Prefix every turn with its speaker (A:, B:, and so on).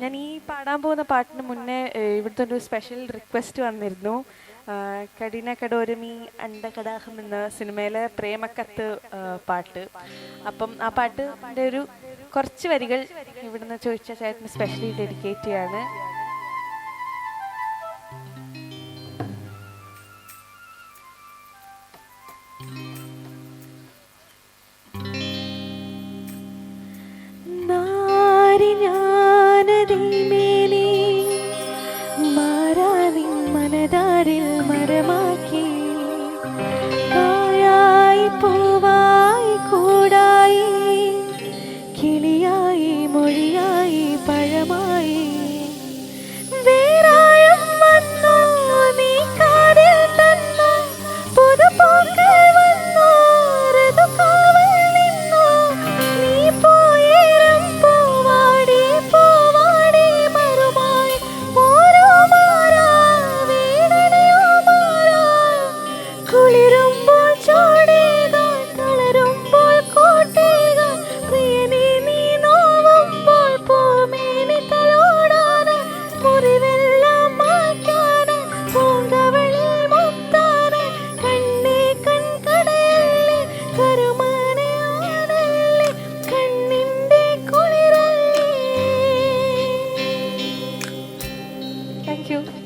A: ഞാൻ ഈ പാടാൻ പോകുന്ന പാട്ടിന് മുന്നേ ഇവിടുത്തെ ഒരു സ്പെഷ്യൽ റിക്വസ്റ്റ് വന്നിരുന്നു. കഠിന കടോരമി അണ്ടകടാഹം എന്ന സിനിമയിലെ പ്രേമക്കത്ത് പാട്ട്. അപ്പം ആ പാട്ടിന്റെ ഒരു കുറച്ച് വരികൾ ഇവിടുന്ന് ചോദിച്ച ചേട്ടന് സ്പെഷ്യലി ഡെഡിക്കേറ്റ് ചെയ്യാണ്. നാരിഞ്ഞാനതിമേനി മനതാരിൽ Thank.